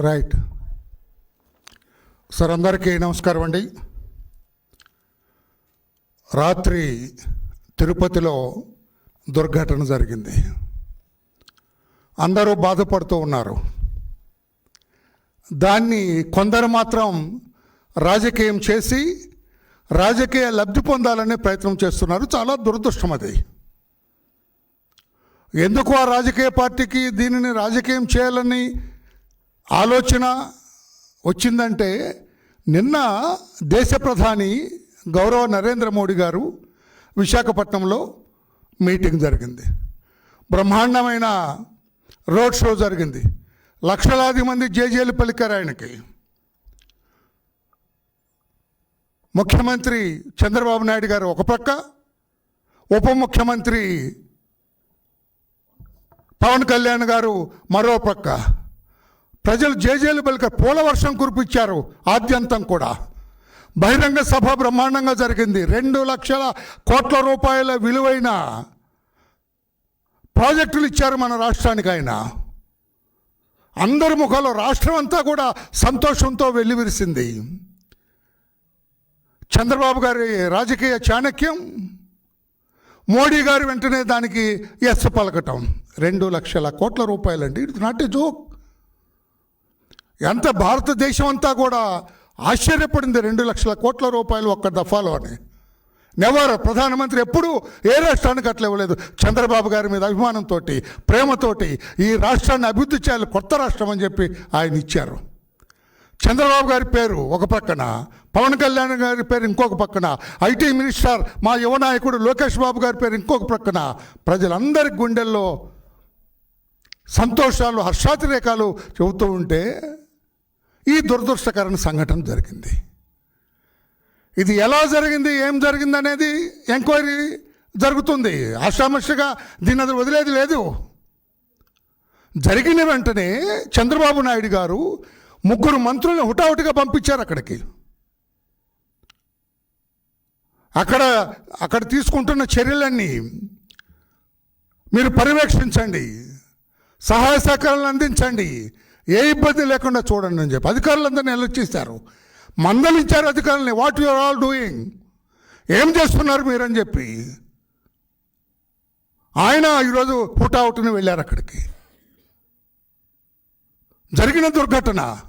Right sir అందరికీ నమస్కారం అండి. రాత్రి తిరుపతిలో దుర్ఘటన జరిగింది. అందరూ బాధపడుతూ ఉన్నారు. దాన్ని కొందరు మాత్రం రాజకీయం చేసి రాజకీయ లబ్ధి పొందాలనే ప్రయత్నం చేస్తున్నారు. చాలా దురదృష్టం అది. ఎందుకు ఆ రాజకీయ పార్టీకి దీనిని రాజకీయం చేయాలని ఆలోచన వచ్చిందంటే నిన్న దేశ ప్రధాని గౌరవ నరేంద్ర మోడీ గారు విశాఖపట్నంలో మీటింగ్ జరిగింది. బ్రహ్మాండమైన రోడ్ షో జరిగింది. లక్షలాది మంది జేజేలు పలికారు ఆయనకి. ముఖ్యమంత్రి చంద్రబాబు నాయుడు గారు ఒక పక్క ఉప ముఖ్యమంత్రి పవన్ కళ్యాణ్ గారు మరో పక్క. ప్రజలు జేజేలు పలిక పూల వర్షం కురిపించారు ఆద్యంతం కూడా. బహిరంగ సభ బ్రహ్మాండంగా జరిగింది. రెండు లక్షల కోట్ల రూపాయల విలువైన ప్రాజెక్టులు ఇచ్చారు మన రాష్ట్రానికి ఆయన. అందరి ముఖంలో రాష్ట్రం అంతా కూడా సంతోషంతో వెల్లివిరిసింది. చంద్రబాబు గారి రాజకీయ చాణక్యం మోడీ గారు వెంటనే దానికి ఎస్ పలకటం. రెండు లక్షల కోట్ల రూపాయలండి. ఇట్స్ నాట్ ఏ జోక్ ఎంత భారతదేశం అంతా కూడా ఆశ్చర్యపడింది రెండు లక్షల కోట్ల రూపాయలు ఒక్క దఫాలో అని. నెవర్ ప్రధానమంత్రి ఎప్పుడూ ఏ రాష్ట్రానికి అట్లా ఇవ్వలేదు. చంద్రబాబు గారి మీద అభిమానంతో ప్రేమతోటి ఈ రాష్ట్రాన్ని అభివృద్ధి చేయాలి కొత్త రాష్ట్రం అని చెప్పి ఆయన ఇచ్చారు. చంద్రబాబు గారి పేరు ఒక పక్కన పవన్ కళ్యాణ్ గారి పేరు ఇంకొక పక్కన ఐటీ మినిస్టర్ మా యువ నాయకుడు లోకేష్ బాబు గారి పేరు ఇంకొక పక్కన. ప్రజలందరి గుండెల్లో సంతోషాలు హర్షాతిరేకాలు చెబుతూ ఉంటే ఈ దురదృష్టకరణ సంఘటన జరిగింది. ఇది ఎలా జరిగింది ఏం జరిగింది అనేది ఎంక్వైరీ జరుగుతుంది. ఆషామషిగా దీన్ని అది వదిలేది లేదు. జరిగిన వెంటనే చంద్రబాబు నాయుడు గారు ముగ్గురు మంత్రులను హుటాహుటిగా పంపించారు అక్కడికి. అక్కడ అక్కడ తీసుకుంటున్న చర్యలన్నీ మీరు పర్యవేక్షించండి. సహాయ సహకారాలను అందించండి. ఏ ఇబ్బంది లేకుండా చూడండి అని చెప్పి అధికారులందరినీ నిలొచ్చేస్తారు మందలించారు అధికారులని. వాట్ యువర్ ఆల్ డూయింగ్ ఏం చేస్తున్నారు మీరని చెప్పి. ఆయన ఈరోజు హుటాహుటిని వెళ్ళారు అక్కడికి. జరిగిన దుర్ఘటన.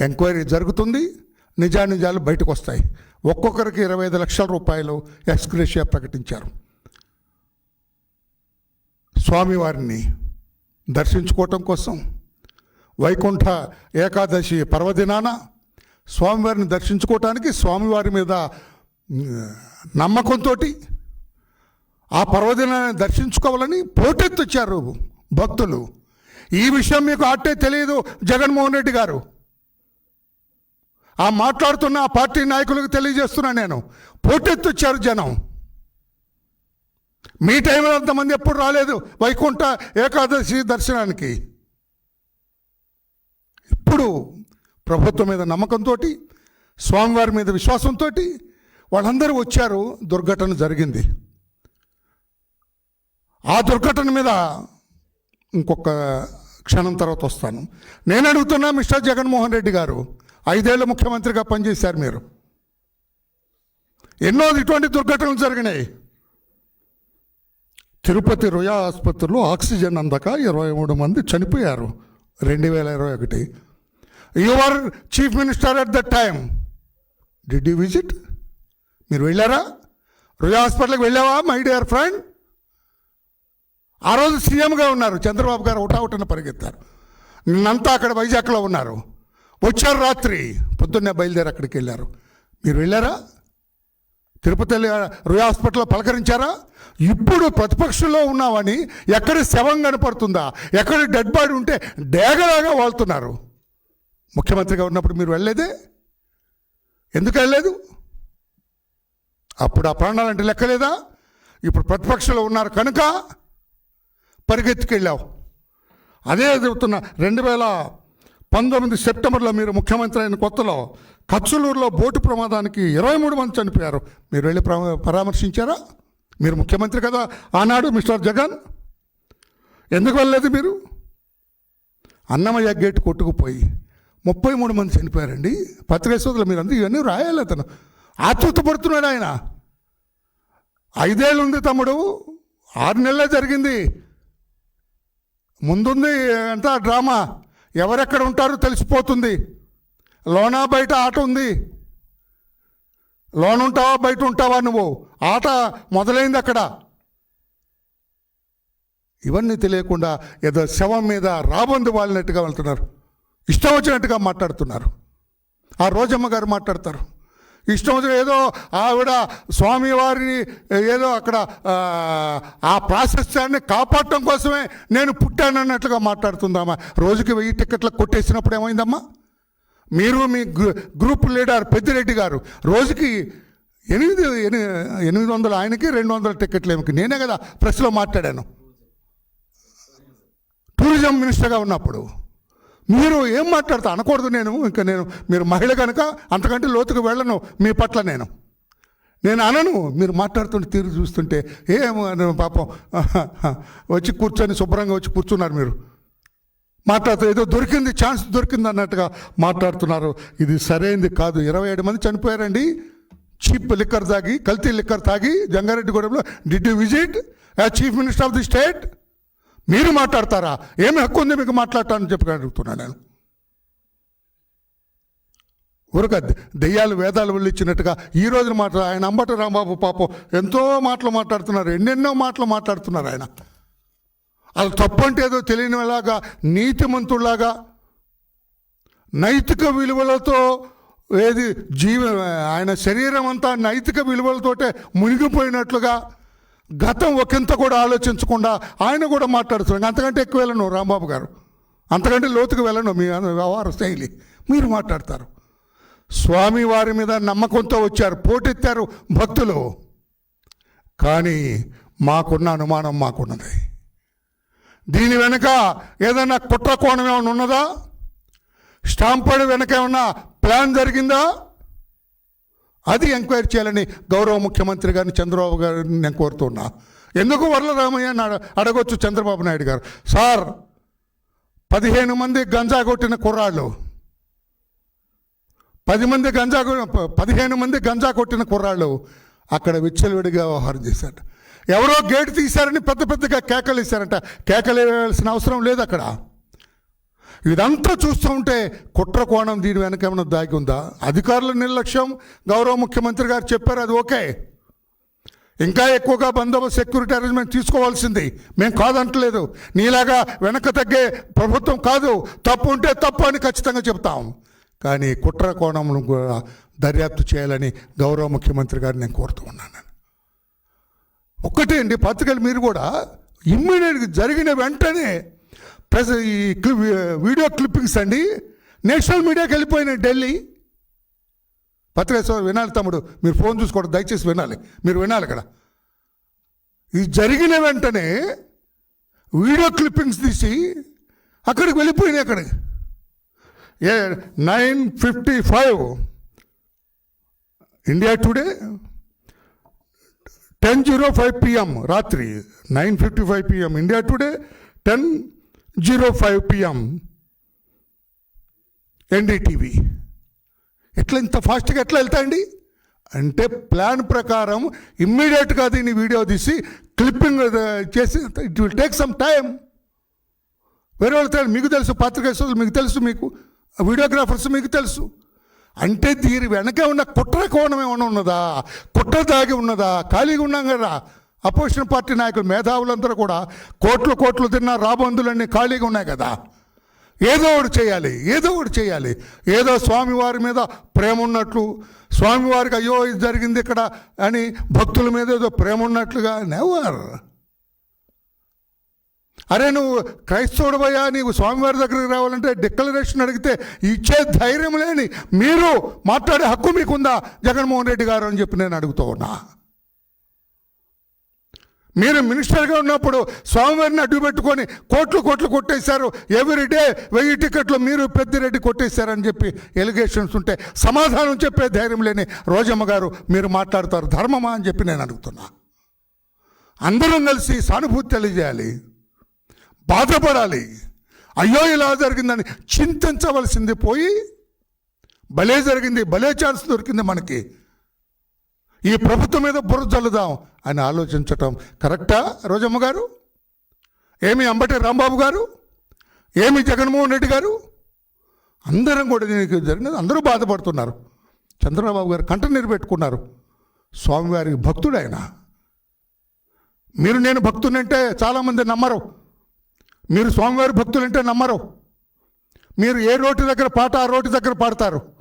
ఎంక్వైరీ జరుగుతుంది. నిజానిజాలు బయటకు వస్తాయి. ఒక్కొక్కరికి ఇరవై ఐదు లక్షల రూపాయలు ఎక్స్గ్రేషియా ప్రకటించారు. స్వామివారిని దర్శించుకోవటం కోసం వైకుంఠ ఏకాదశి పర్వదినాన స్వామివారిని దర్శించుకోవటానికి స్వామివారి మీద నమ్మకంతో ఆ పర్వదినాన్ని దర్శించుకోవాలని పోటెత్తొచ్చారు భక్తులు. ఈ విషయం మీకు అట్టే తెలియదు జగన్మోహన్ రెడ్డి గారు. ఆ మాట్లాడుతున్న ఆ పార్టీ నాయకులకు తెలియజేస్తున్నా నేను. పోటెత్తొచ్చారు జనం. మీ టైంలో అంతమంది ఎప్పుడు రాలేదు. వైకుంఠ ఏకాదశి దర్శనానికి. ఇప్పుడు ప్రభుత్వం మీద నమ్మకంతో స్వామివారి మీద విశ్వాసంతో వాళ్ళందరూ వచ్చారు. దుర్ఘటన జరిగింది. ఆ దుర్ఘటన మీద ఇంకొక క్షణం తర్వాత వస్తాను. నేను అడుగుతున్నా మిస్టర్ జగన్మోహన్ రెడ్డి గారు ఐదేళ్ళు ముఖ్యమంత్రిగా పనిచేశారు మీరు. ఎన్నో ఇటువంటి దుర్ఘటనలు జరిగినాయి. తిరుపతి రుయా ఆసుపత్రిలో ఆక్సిజన్ అందక ఇరవై మూడు మంది చనిపోయారు. రెండు వేల ఇరవై ఒకటి. Your chief minister at the time did you visit మీరు వెళ్ళారా? రుయా హాస్పిటల్కి వెళ్ళావా మై డియర్ ఫ్రెండ్ ఆ రోజు సీఎంగా ఉన్నారు. చంద్రబాబు గారు ఒకటా పరిగెత్తారు. నిన్నంతా అక్కడ వైజాగ్లో ఉన్నారు. వచ్చారు రాత్రి. పొద్దున్నే బయలుదేరి అక్కడికి వెళ్ళారు. మీరు వెళ్ళారా? తిరుపతి వెళ్ళి రుయా హాస్పిటల్లో పలకరించారా? ఇప్పుడు ప్రతిపక్షంలో ఉన్నామని ఎక్కడ శవం కనపడుతుందా? ఎక్కడ డెడ్ బాడీ ఉంటే డేగలాగా వాళ్తున్నారు. ముఖ్యమంత్రిగా ఉన్నప్పుడు మీరు వెళ్ళలేదే? ఎందుకు వెళ్ళలేదు? అప్పుడు ఆ ప్రాణాలంటే లెక్కలేదా? ఇప్పుడు ప్రతిపక్షంలో ఉన్నారు కనుక పరిగెత్తుకెళ్ళావు. అదే చెబుతున్నా రెండు వేల పంతొమ్మిది సెప్టెంబర్లో మీరు ముఖ్యమంత్రి అయిన కొత్తలో కచ్చలూరులో బోటు ప్రమాదానికి ఇరవై మూడు మంది చనిపోయారు. మీరు వెళ్ళి ప్ర- పరామర్శించారా? మీరు ముఖ్యమంత్రి కదా ఆనాడు మిస్టర్ జగన్? ఎందుకు వెళ్ళలేదు మీరు? అన్నమయ్య గేట్ కొట్టుకుపోయి ముప్పై మూడు మంది చనిపోయారండి. పత్రికా సోదరులు మీరు అందరూ ఇవన్నీ రాయాలి అతను. ఆతృతపడుతున్నాడు ఆయన. ఐదేళ్ళు ఉంది తమ్ముడు. ఆరు నెలలే జరిగింది. ముందుంది అంతా డ్రామా. ఎవరెక్కడ ఉంటారో తెలిసిపోతుంది. లోనా బయట ఆట ఉంది. లోన్ ఉంటావా బయట ఉంటావా నువ్వు? ఆట మొదలైంది అక్కడ. ఇవన్నీ తెలియకుండా ఏదో శవం మీద రాబందు వాళ్ళినట్టుగా వెళ్తున్నారు. ఇష్టం వచ్చినట్టుగా మాట్లాడుతున్నారు. ఆ రోజమ్మ గారు మాట్లాడతారు. ఇష్టం వచ్చిన ఏదో ఆవిడ స్వామివారిని ఏదో అక్కడ ఆ, ప్రాశస్త్యాన్ని కాపాడటం కోసమే నేను పుట్టానన్నట్లుగా మాట్లాడుతుందమ్మా. రోజుకి వెయ్యి టికెట్లు కొట్టేసినప్పుడు ఏమైందమ్మా? మీరు మీ గ్రూ- గ్రూప్ లీడర్ పెద్దిరెడ్డి గారు రోజుకి ఎనిమిది ఎనిమిది వందలు ఆయనకి రెండు వందల టికెట్లు ఏమికి నేనే కదా ప్రెస్లో మాట్లాడాను. టూరిజం మినిస్టర్గా ఉన్నప్పుడు. మీరు ఏం మాట్లాడతా? అనకూడదు నేను. ఇంకా నేను మీరు మహిళ కనుక అంతకంటే లోతుకు వెళ్ళను. మీ పట్ల నేను. నేను అనను. మీరు మాట్లాడుతుంటే తీరు చూస్తుంటే ఏం పాపం. వచ్చి కూర్చొని శుభ్రంగా వచ్చి కూర్చున్నారు మీరు. మాట్లాడుతూ ఏదో దొరికింది ఛాన్స్ దొరికింది అన్నట్టుగా మాట్లాడుతున్నారు. ఇది సరైనది కాదు. ఇరవై ఏడు మంది చనిపోయారండి. చీప్ లిక్కర్ తాగి కల్తీ లిక్కర్ తాగి జంగారెడ్డిగూడెంలో did you visit as chief minister of the state మీరు మాట్లాడతారా? ఏమి హక్కు ఉంది మీకు మాట్లాడటానని చెప్పి అడుగుతున్నాను నేను. ఊరక దెయ్యాలు వేదాలు వెళ్ళిచ్చినట్టుగా ఈ రోజున మాట ఆయన అంబటి రాంబాబు పాపం ఎంతో మాటలు మాట్లాడుతున్నారు ఎన్నెన్నో మాటలు మాట్లాడుతున్నారు ఆయన. అది తప్పంటే ఏదో తెలియనిలాగా నీతిమంతుల్లాగా నైతిక విలువలతో ఏది జీవ ఆయన శరీరం అంతా నైతిక విలువలతోటే మునిగిపోయినట్లుగా గతం ఒకంత కూడా ఆలోచించకుండా ఆయన కూడా మాట్లాడుతున్నాడు అంతకంటే ఎక్కువ వెళ్ళను రాంబాబు గారు. అంతకంటే లోతుకు వెళ్ళను మీ వ్యవహార శైలి. మీరు మాట్లాడతారు. స్వామి వారి మీద నమ్మకంతో వచ్చారు పోటెత్తారు భక్తులు. కానీ మాకున్న అనుమానం మాకున్నది. దీని వెనుక ఏదైనా కుట్ర కోణం ఏమైనా ఉన్నదా? స్టాంపడి వెనక ఏమన్నా ప్లాన్ జరిగిందా? అది ఎంక్వైరీ చేయాలని గౌరవ ముఖ్యమంత్రి గారిని చంద్రబాబు గారిని నేను కోరుతున్నా. ఎందుకు వరలరామయ్య అని అడ- అడగొచ్చు చంద్రబాబు నాయుడు గారు? సార్ పదిహేను మంది గంజా కొట్టిన కుర్రాళ్ళు. పది మంది గంజా ప- పదిహేను మంది గంజా కొట్టిన కుర్రాళ్ళు అక్కడ విచ్చలవిడిగా వ్యవహారం చేశాడు ఎవరో గేటు తీశారని పెద్ద పెద్దగా కేకలు ఇస్తారంట కేకలు వేయాల్సిన అవసరం లేదు అక్కడ. ఇదంతా చూస్తూ ఉంటే కుట్ర కోణం దీని వెనక ఏమైనా దాగి ఉందా? అధికారుల నిర్లక్ష్యం గౌరవ ముఖ్యమంత్రి గారు చెప్పారు అది ఓకే. ఇంకా ఎక్కువగా బందోబస్తు సెక్యూరిటీ అరేంజ్మెంట్ తీసుకోవాల్సింది. మేము కాదంటలేదు. నీలాగా వెనక తగ్గే ప్రభుత్వం కాదు. తప్పు ఉంటే తప్పు అని ఖచ్చితంగా చెప్తాం. కానీ కుట్ర కోణమును కూడా దర్యాప్తు చేయాలని గౌరవ ముఖ్యమంత్రి గారిని నేను కోరుతూ ఉన్నాను ఒక్కటే అండి పత్రికలు మీరు కూడా ఇమ్మీడియట్గా జరిగిన వెంటనే ప్రెస్ ఈ క్లిప్ వీడియో క్లిప్పింగ్స్ అండి. నేషనల్ మీడియాకి వెళ్ళిపోయినాయి ఢిల్లీ. పత్రికేశ్వర వినాలి తమ్ముడు. మీరు ఫోన్ చూసుకోవడం దయచేసి వినాలి. మీరు వినాలి ఇక్కడ ఇది జరిగిన వెంటనే వీడియో క్లిప్పింగ్స్ తీసి అక్కడికి వెళ్ళిపోయినాయి అక్కడికి. ఏ nine fifty five India Today ten zero five PM రాత్రి nine fifty five PM India Today ten zero five PM NDTV ఎట్లా ఇంత ఫాస్ట్గా ఎట్లా వెళ్తాయండి? అంటే ప్లాన్ ప్రకారం ఇమ్మీడియట్గా దీన్ని వీడియో తీసి క్లిప్పింగ్ చేసి it will take some time వేరే వాళ్ళు మీకు తెలుసు పత్రికా మీకు తెలుసు మీకు వీడియోగ్రాఫర్స్ మీకు తెలుసు. అంటే దీని వెనక ఉన్న కుట్ర కోణం ఏమైనా ఉన్నదా? కుట్ర దాగి ఉన్నదా? ఖాళీగా ఉన్నాం కదా. అపోజిషన్ పార్టీ నాయకులు మేధావులందరూ కూడా కోట్లు కోట్లు తిన్న రాబందులన్నీ ఖాళీగా ఉన్నాయి కదా. ఏదో ఒకటి చేయాలి ఏదో ఒకటి చేయాలి. ఏదో స్వామివారి మీద ప్రేమ ఉన్నట్లు స్వామివారికి అయ్యో ఇది జరిగింది ఇక్కడ అని భక్తుల మీద ఏదో ప్రేమ ఉన్నట్లుగా నెవర్. అరే నువ్వు క్రైస్తవుడవయ్యా నీవు స్వామివారి దగ్గరికి రావాలంటే డిక్లరేషన్ అడిగితే ఇచ్చే ధైర్యం లేని మీరు మాట్లాడే హక్కు మీకుందా? జగన్మోహన్ రెడ్డి గారు అని చెప్పి నేను అడుగుతూ ఉన్నా. మీరు మినిస్టర్గా ఉన్నప్పుడు స్వామివారిని అడ్డు పెట్టుకొని కోట్లు కోట్లు కొట్టేశారు. ఎవ్రీ డే వెయ్యి టికెట్లు మీరు పెద్దిరెడ్డి కొట్టేశారని చెప్పి ఎలిగేషన్స్ ఉంటే సమాధానం చెప్పే ధైర్యం లేని రోజమ్మ గారు మీరు మాట్లాడతారు. ధర్మమా అని చెప్పి నేను అడుగుతున్నా. అందరం కలిసి సానుభూతి తెలియజేయాలి. బాధపడాలి. అయ్యో ఇలా జరిగిందని చింతించవలసింది పోయి భలే జరిగింది భలే ఛాన్స్ దొరికింది మనకి. ఈ ప్రభుత్వం మీద బుర్ర చల్లుదాం అని ఆలోచించటం కరెక్టా రోజమ్మ గారు? ఏమి అంబటి రాంబాబు గారు? ఏమి జగన్మోహన్ రెడ్డి గారు? అందరం కూడా దీనికి జరిగినది అందరూ బాధపడుతున్నారు. చంద్రబాబు గారు కంట నిలబెట్టుకున్నారు స్వామివారి స్వామివారికి భక్తుడు ఆయన మీరు నేను భక్తునంటే చాలామంది నమ్మరు. మీరు స్వామివారి భక్తులంటే నమ్మరు. మీరు ఏ రోడ్డు దగ్గర పాట ఆ రోడ్డు దగ్గర పాడతారు.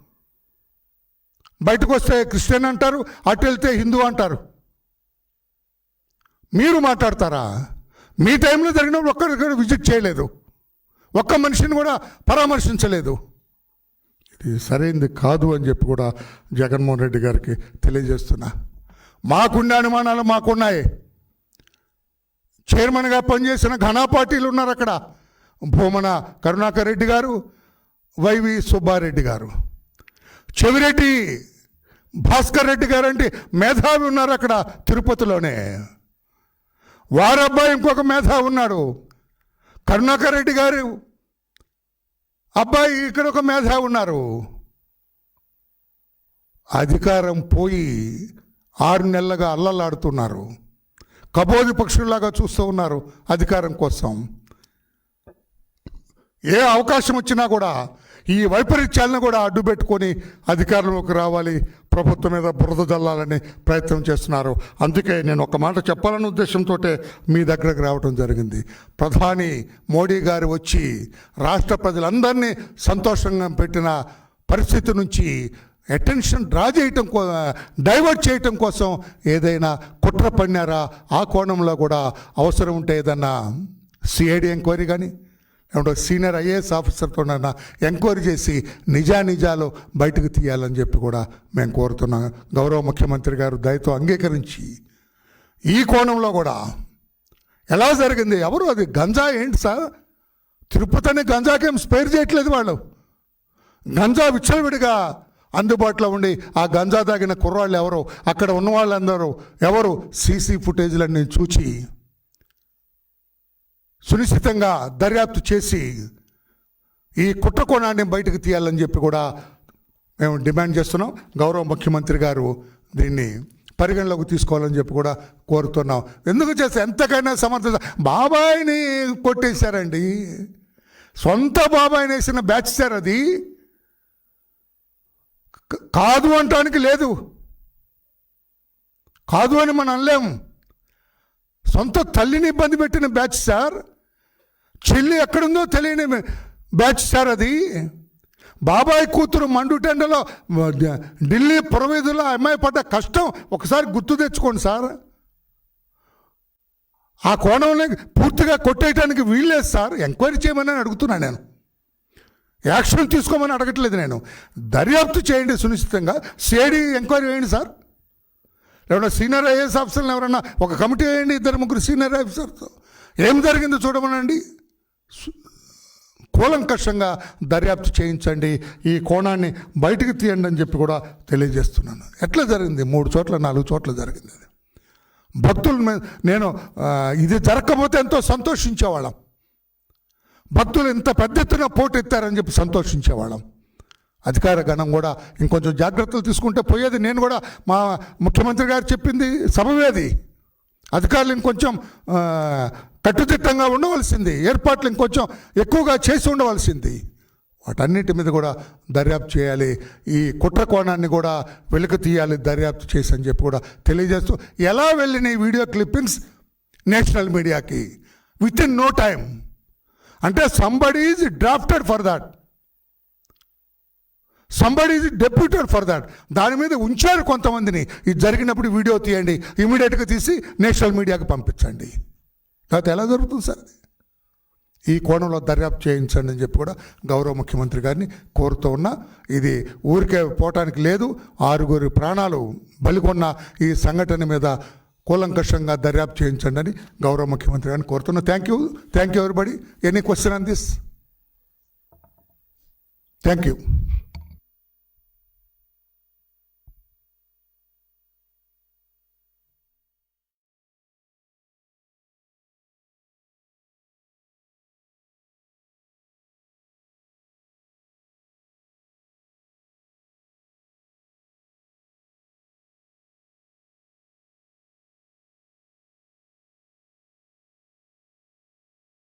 బయటకు వస్తే క్రిస్టియన్ అంటారు అటు వెళ్తే హిందూ అంటారు. మీరు మాట్లాడతారా? మీ టైంలో జరిగినప్పుడు ఒక్కరిక్కడ విజిట్ చేయలేదు. ఒక్క మనిషిని కూడా పరామర్శించలేదు. ఇది సరైంది కాదు అని చెప్పి కూడా జగన్మోహన్ రెడ్డి గారికి తెలియజేస్తున్నా. మాకున్న అనుమానాలు మాకున్నాయి. చైర్మన్గా పనిచేసిన ఘనా పార్టీలు ఉన్నారు అక్కడ. భూమన కరుణాకర్ రెడ్డి గారు వైవి సుబ్బారెడ్డి గారు. చెవిరెడ్డి భాస్కర్ రెడ్డి గారంటే మేధావి ఉన్నారు అక్కడ తిరుపతిలోనే. వారబ్బాయి ఇంకొక మేధావి ఉన్నాడు. కరుణాకర్ రెడ్డి గారు అబ్బాయి ఇక్కడ ఒక మేధావి ఉన్నారు. అధికారం పోయి ఆరు నెలలుగా అల్లలాడుతున్నారు. కబోది పక్షుల్లాగా చూస్తూ ఉన్నారు అధికారం కోసం. ఏ అవకాశం వచ్చినా కూడా ఈ వైపరీత్యాలను కూడా అడ్డు పెట్టుకొని అధికారంలోకి రావాలి. ప్రభుత్వం మీద బురద జల్లాలని ప్రయత్నం చేస్తున్నారు. అందుకే నేను ఒక మాట చెప్పాలనే ఉద్దేశంతో మీ దగ్గరకు రావడం జరిగింది. ప్రధాని మోడీ గారు వచ్చి రాష్ట్ర ప్రజలందరినీ సంతోషంగా పెట్టిన పరిస్థితి నుంచి అటెన్షన్ డ్రా చేయటం కో డైవర్ట్ చేయటం కోసం ఏదైనా కుట్ర పన్నారా? ఆ కోణంలో కూడా అవసరం ఉంటే ఏదన్నా సిఐడి ఎంక్వైరీ కానీ లేకుంటే సీనియర్ ఐఏఎస్ ఆఫీసర్తో ఎంక్వైరీ చేసి నిజానిజాలు బయటకు తీయాలని చెప్పి కూడా మేము కోరుతున్నాం. గౌరవ ముఖ్యమంత్రి గారు దయతో అంగీకరించి ఈ కోణంలో కూడా ఎలా జరిగింది? ఎవరు అది? గంజా ఏంటి సార్? తిరుపతిని గంజాకేం స్పేర్ చేయట్లేదు వాళ్ళు. గంజా విచ్చలవిడిగా అందుబాటులో ఉండి ఆ గంజా తాగిన కుర్రాళ్ళు ఎవరు? అక్కడ ఉన్న వాళ్ళందరూ ఎవరు? సీసీ ఫుటేజ్లన్నీ చూచి సునిశ్చితంగా దర్యాప్తు చేసి ఈ కుట్రకోణాన్ని బయటకు తీయాలని చెప్పి కూడా మేము డిమాండ్ చేస్తున్నాం. గౌరవ ముఖ్యమంత్రి గారు దీన్ని పరిగణలోకి తీసుకోవాలని చెప్పి కూడా కోరుతున్నాం. ఎందుకు చేస్తే ఎంతకైనా సమర్థత బాబాయిని కొట్టేశారండి. సొంత బాబాయిని వేసిన బ్యాచ్ సార్ అది. కాదు అంటానికి లేదు. కాదు అని మనం అనలేము సొంత తల్లిని ఇబ్బంది పెట్టిన బ్యాచ్ సార్. చెల్లి ఎక్కడుందో తెలియని బ్యాచ్ సార్ అది. బాబాయ్ కూతురు మండుటెండలో ఢిల్లీ పురవీధుల్లో అమ్మాయి పడ్డ కష్టం ఒకసారి గుర్తు తెచ్చుకోండి సార్. ఆ కోణంలో పూర్తిగా కొట్టేయటానికి వీల్లేదు సార్. ఎంక్వైరీ చేయమని అడుగుతున్నాను నేను. యాక్షన్ తీసుకోమని అడగట్లేదు నేను. దర్యాప్తు చేయండి సునిశ్చితంగా. సిఐడి ఎంక్వైరీ వేయండి సార్. లేకుండా సీనియర్ ఐఏఎస్ ఆఫీసర్లు ఎవరన్నా ఒక కమిటీ వేయండి ఇద్దరు ముగ్గురు సీనియర్ ఆఫీసర్తో ఏం జరిగిందో చూడమనండి. కూలంకషంగా దర్యాప్తు చేయించండి ఈ కోణాన్ని బయటికి తీయండి అని చెప్పి కూడా తెలియజేస్తున్నాను. ఎట్లా జరిగింది? మూడు చోట్ల నాలుగు చోట్ల జరిగింది అది. భక్తుల నేను ఇది జరగకపోతే ఎంతో సంతోషించేవాళ్ళం. భక్తులు ఇంత పెద్ద ఎత్తున పోటెత్తారని చెప్పి సంతోషించేవాళ్ళం. అధికార గణం కూడా ఇంకొంచెం జాగ్రత్తలు తీసుకుంటే పోయేది. నేను కూడా మా ముఖ్యమంత్రి గారు చెప్పింది సభవేది అధికారులు ఇంకొంచెం కట్టుదిట్టంగా ఉండవలసింది. ఏర్పాట్లు ఇంకొంచెం ఎక్కువగా చేసి ఉండవలసింది. వాటన్నిటి మీద కూడా దర్యాప్తు చేయాలి. ఈ కుట్ర కోణాన్ని కూడా వెలుకు తీయాలి దర్యాప్తు చేసి అని చెప్పి కూడా తెలియజేస్తూ ఎలా వెళ్ళిన ఈ వీడియో క్లిప్పింగ్స్ నేషనల్ మీడియాకి? With in no time. అంటే somebody is drafted for that somebody ఇది డెప్యూటెడ్ ఫర్ దాట్ దాని మీద ఉంచారు కొంతమందిని. ఇది జరిగినప్పుడు వీడియో తీయండి. ఇమీడియట్గా తీసి నేషనల్ మీడియాకి పంపించండి. లేకపోతే ఎలా జరుగుతుంది సార్ అది? ఈ కోణంలో దర్యాప్తు చేయించండి అని చెప్పి కూడా గౌరవ ముఖ్యమంత్రి గారిని కోరుతూ ఉన్నా ఇది ఊరికే పోవటానికి లేదు. ఆరుగురి ప్రాణాలు బలికొన్న ఈ సంఘటన మీద కూలంకషంగా దర్యాప్తు చేయించండి అని గౌరవ ముఖ్యమంత్రి గారిని కోరుతున్నా. Thank you thank you everybody any question on this thank you